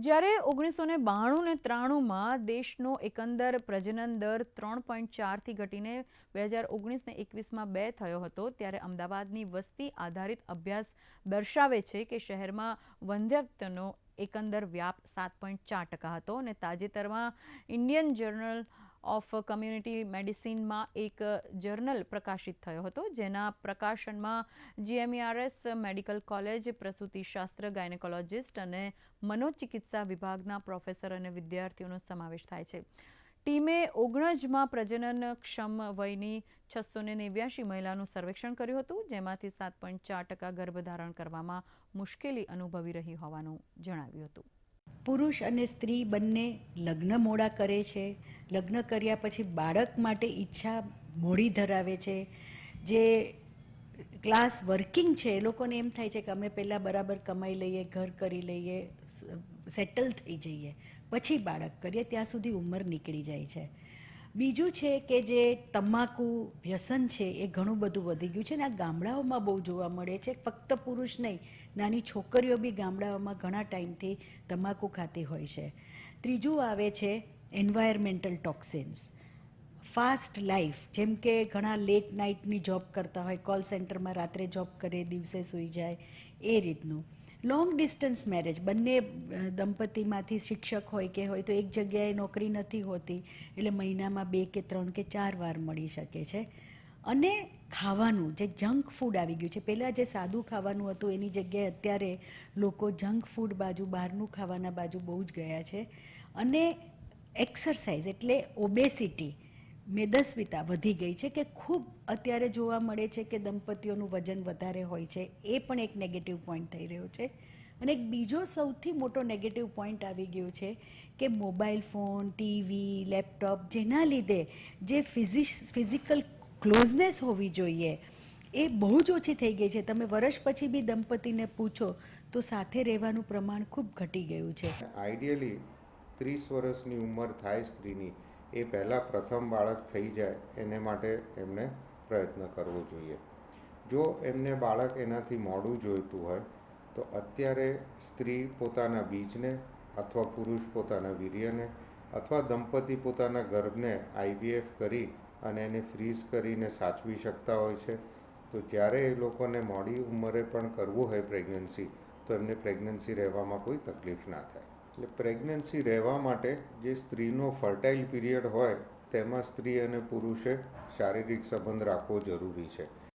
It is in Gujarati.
જ્યારે ઓગણીસો ને બાણું ને ત્રાણુંમાં દેશનો એકંદર પ્રજનન દર ત્રણ પોઈન્ટ ચારથી ઘટીને બે હજાર ઓગણીસ ને એકવીસમાં બે થયો હતો, ત્યારે અમદાવાદની વસ્તી આધારિત અભ્યાસ દર્શાવે છે કે શહેરમાં વંધ્યત્વનો એકંદર વ્યાપ સાત પોઈન્ટ ચાર ટકા હતો અને તાજેતરમાં ઇન્ડિયન જર્નલ ઓફ કમ્યુનિટી મેડિસિનમાં એક જર્નલ પ્રકાશિત થયો હતો. જેના પ્રકાશનમાં જીએમઈઆરએસ, મેડિકલ કોલેજ પ્રસૂતિશાસ્ત્ર ગાયનેકોલોજિસ્ટ અને મનોચિકિત્સા વિભાગના પ્રોફેસર અને વિદ્યાર્થીઓનો સમાવેશ થાય છે. ટીમે ઓગણજમાં પ્રજનન ક્ષમ વયની છસો ને નેવ્યાશી મહિલાનું સર્વેક્ષણ કર્યું હતું, જેમાંથી સાત પોઈન્ટ ચાર ટકા ગર્ભધારણ કરવામાં મુશ્કેલી અનુભવી રહી હોવાનું જણાવ્યું હતું. પુરુષ અને સ્ત્રી બંને લગ્ન મોડા કરે છે. લગ્ન કર્યા પછી બાળક માટે ઈચ્છા મોડી ધરાવે છે. જે ક્લાસ વર્કિંગ છે, એ લોકોને એમ થાય છે કે અમે પહેલાં બરાબર કમાઈ લઈએ, ઘર કરી લઈએ, સેટલ થઈ જઈએ. પછી બાળક કરીએ, ત્યાં સુધી ઉંમર નીકળી જાય છે. બીજું છે કે જે તમાકુ વ્યસન છે એ ઘણું બધું વધી ગયું છે અને આ ગામડાઓમાં બહુ જોવા મળે છે. ફક્ત પુરુષ નહીં, નાની છોકરીઓ બી ગામડાઓમાં ઘણા ટાઈમથી તમાકુ ખાતી હોય છે. ત્રીજું આવે છે એન્વાયરમેન્ટલ ટોક્સિન્સ ફાસ્ટ લાઈફ જેમ કે ઘણા લેટ નાઇટની જોબ કરતા હોય કોલ સેન્ટરમાં રાત્રે જોબ કરે, દિવસે સૂઈ જાય, એ રીતનું. લોંગ ડિસ્ટન્સ મેરેજ બંને દંપતીમાંથી શિક્ષક હોય કે હોય તો એક જગ્યાએ નોકરી નથી હોતી, એટલે મહિનામાં બે કે ત્રણ કે ચાર વાર મળી શકે છે. અને ખાવાનું, જે જંક ફૂડ આવી ગયું છે. પહેલાં જે સાદું ખાવાનું હતું, એની જગ્યાએ અત્યારે લોકો જંક ફૂડ બાજુ, બહારનું ખાવાના બાજુ બહુ જ ગયા છે. અને એક્સરસાઇઝ એટલે ઓબેસિટી મેદસ્વીતા વધી ગઈ છે કે ખૂબ અત્યારે જોવા મળે છે કે દંપતીઓનું વજન વધારે હોય છે, એ પણ એક નેગેટિવ પોઈન્ટ થઈ રહ્યો છે. અને એક બીજો સૌથી મોટો નેગેટિવ પોઈન્ટ આવી ગયો છે કે મોબાઈલ ફોન ટીવી લેપટોપ જેના લીધે જે ફિઝિશ ફિઝિકલ ક્લોઝનેસ હોવી જોઈએ, એ બહુ જ ઓછી થઈ ગઈ છે. તમે વર્ષ પછી બી દંપતીને પૂછો તો સાથે રહેવાનું પ્રમાણ ખૂબ ઘટી ગયું છે. આઈડિયલી ત્રીસ વર્ષની ઉંમર થાય સ્ત્રીની. એ પહેલાં પ્રથમ બાળક થઈ જાય એને માટે એમને પ્રયત્ન કરવો જોઈએ. જો એમને બાળક એનાથી મોડું જોઈતું હોય, તો અત્યારે સ્ત્રી પોતાના બીજને અથવા પુરુષ પોતાના વીર્યને અથવા દંપતી પોતાના ગર્ભને આઈવીએફ કરી અને એને ફ્રીઝ કરીને સાચવી શકતા હોય છે, તો જ્યારે એ લોકોને મોડી ઉંમરે પણ કરવું હોય પ્રેગ્નન્સી, તો એમને પ્રેગ્નન્સી રહેવામાં કોઈ તકલીફ ના થાય. એટલે પ્રેગ્નન્સી રહેવા માટે જે સ્ત્રીનો ફર્ટાઇલ પીરિયડ હોય, તેમાં સ્ત્રી અને પુરુષે શારીરિક સંબંધ રાખવો જરૂરી છે.